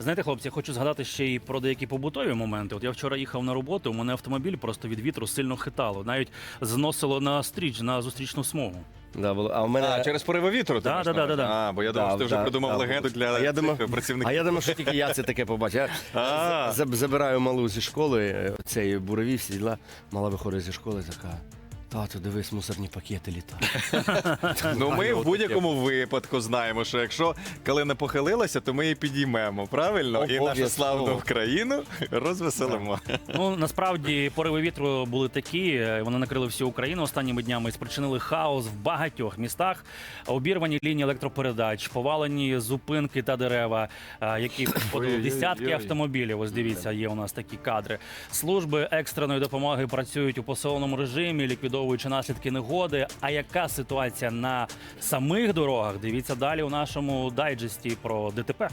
Знаєте, хлопці, хочу згадати ще й про деякі побутові моменти. От я вчора їхав на роботу, у мене автомобіль просто від вітру сильно хитало, навіть зносило на стріч, на зустрічну смугу. Да, було. А в мене А, через пориви вітру? Да, да, да, да, да. А, бо я думав, Да, що ти вже да, придумав да. легенду для А я думав- цих працівників. А я думав, що тільки я це таке побачив. Я А. заб- забираю малу зі школи, е, цей бурові всі діла. Мала виходить зі школи, така. Тату, дивись, мусорні пакети літають. Ну, ми в будь-якому випадку знаємо, що якщо калина похилилася, то ми її підіймемо, правильно? І нашу Обов'язково. славну країну розвеселимо. Ну насправді пориви вітру були такі. е, Вони накрили всю Україну останніми днями і спричинили хаос в багатьох містах. Обірвані лінії електропередач, повалені зупинки та дерева, е, які пошкодили десятки автомобілів. Ось дивіться, є у нас такі кадри. Служби екстреної допомоги працюють у посиленому режимі, ліквідовуючи наслідки негоди. А яка ситуація на самих дорогах? Дивіться далі у нашому дайджесті про ДТП.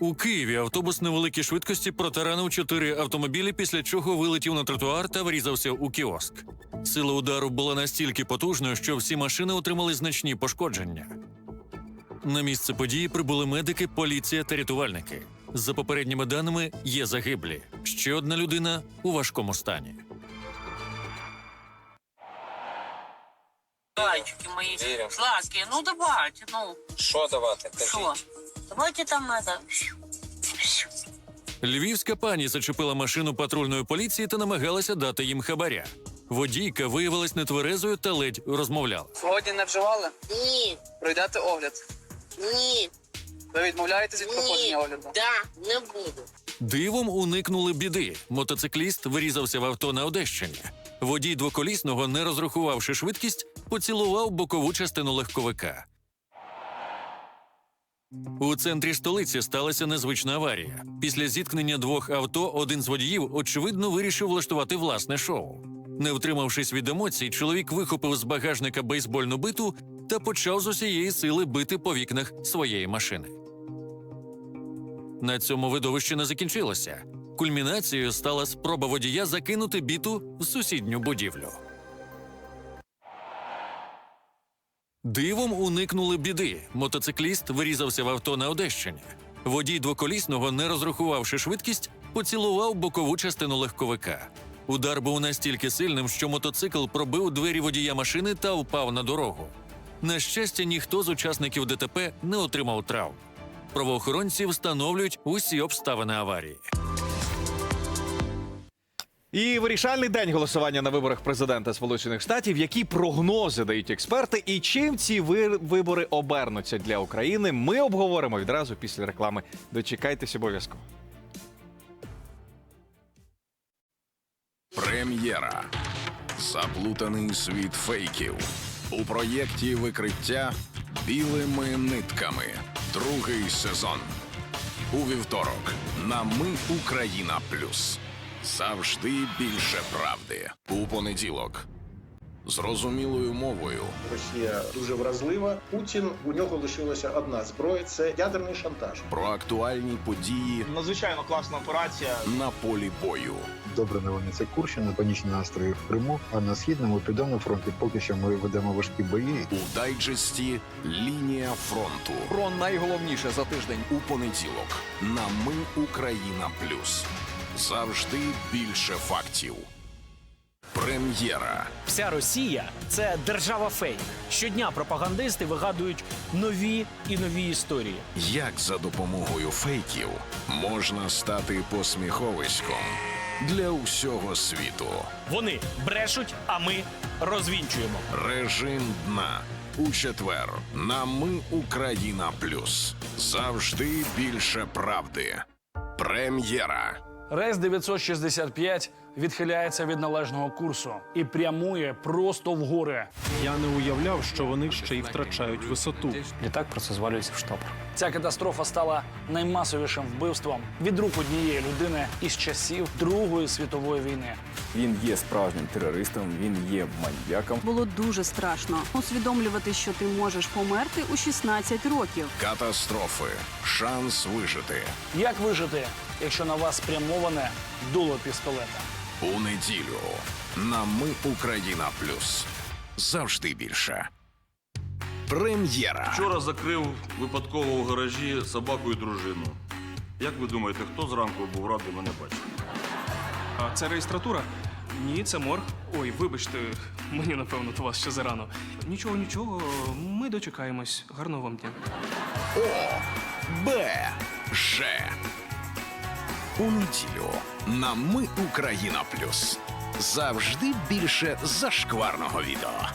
У Києві автобус невеликій швидкості протаранив чотири автомобілі, після чого вилетів на тротуар та врізався у кіоск. Сила удару була настільки потужною, що всі машини отримали значні пошкодження. На місце події прибули медики, поліція та рятувальники. За попередніми даними, є загиблі. Ще одна людина у важкому стані. Зайчики мои Верим. сладкие. Ну давайте, ну Що давати? что? Кажіть. Давайте там это. Львівська пані зачепила машину патрульної поліції та намагалася дати їм хабаря. Водійка виявилась нетверезою та ледь розмовляла. Сьогодні не вживали? Ні, Пройдете огляд. Ні, Ви відмовляєтесь від проходження огляду? да, не буду. Дивом уникнули біди. Мотоцикліст вирізався в авто на Одещині. Водій двоколісного, не розрахувавши швидкість, поцілував бокову частину легковика. У центрі столиці сталася незвична аварія. Після зіткнення двох авто один з водіїв очевидно вирішив влаштувати власне шоу. Не втримавшись від емоцій, чоловік вихопив з багажника бейсбольну биту та почав з усієї сили бити по вікнах своєї машини. На цьому видовище не закінчилося. Кульмінацією стала спроба водія закинути біту в сусідню будівлю. Дивом уникнули біди. Мотоцикліст вирізався в авто на Одещині. Водій двоколісного, не розрахувавши швидкість, поцілував бокову частину легковика. Удар був настільки сильним, що мотоцикл пробив двері водія машини та впав на дорогу. На щастя, ніхто з учасників ДТП не отримав травм. Правоохоронці встановлюють усі обставини аварії. І вирішальний день голосування на виборах президента Сполучених Штатів. Які прогнози дають експерти, і чим ці вибори обернуться для України? Ми обговоримо відразу після реклами. Дочекайтесь обов'язково. Прем'єра. Заплутаний світ фейків. У проєкті викриття білими нитками. Другий сезон. У вівторок на Ми Україна Плюс. Завжди більше правди. У понеділок. Зрозумілою мовою Росія дуже вразлива. Путін у нього лишилася одна зброя це ядерний шантаж. про актуальні події Надзвичайно класна операція. на полі бою. Добре новини це Курщина, панічні настрої в Криму. А на східному південному фронті поки що ми ведемо важкі бої. У дайджесті Лінія фронту. Про найголовніше за тиждень. У понеділок на Ми Україна Плюс. Завжди більше фактів. Прем'єра. Вся Росія це держава фейк. Щодня пропагандисти вигадують нові і нові історії. Як за допомогою фейків можна стати посміховиськом для усього світу? Вони брешуть, а ми розвінчуємо. Режим дна у четвер на Ми Україна Плюс. Завжди більше правди. Прем'єра. Рейс 965 відхиляється від належного курсу і прямує просто в гори. Я не уявляв, що вони ще й втрачають висоту. Літак просто звалюється в штопор. Ця катастрофа стала наймасовішим вбивством від рук однієї людини із часів Другої світової війни. Він є справжнім терористом, він є маньяком. Було дуже страшно усвідомлювати, що ти можеш померти у 16 років. Катастрофи. Шанс вижити. Як вижити, якщо на вас спрямоване дуло пістолета? У неділю на Ми Україна Плюс. Завжди більше. Прем'єра. Вчора закрив випадково у гаражі собаку і дружину. Як ви думаєте, хто зранку був радий мене бачити? А це реєстратура? Ні, це морг. Ой, вибачте, мені напевно до вас ще зарано. Нічого, нічого, ми дочекаємось. Гарного вам дня. О, Б, Ж. У неділю на Ми Україна Плюс. Завжди більше зашкварного відео.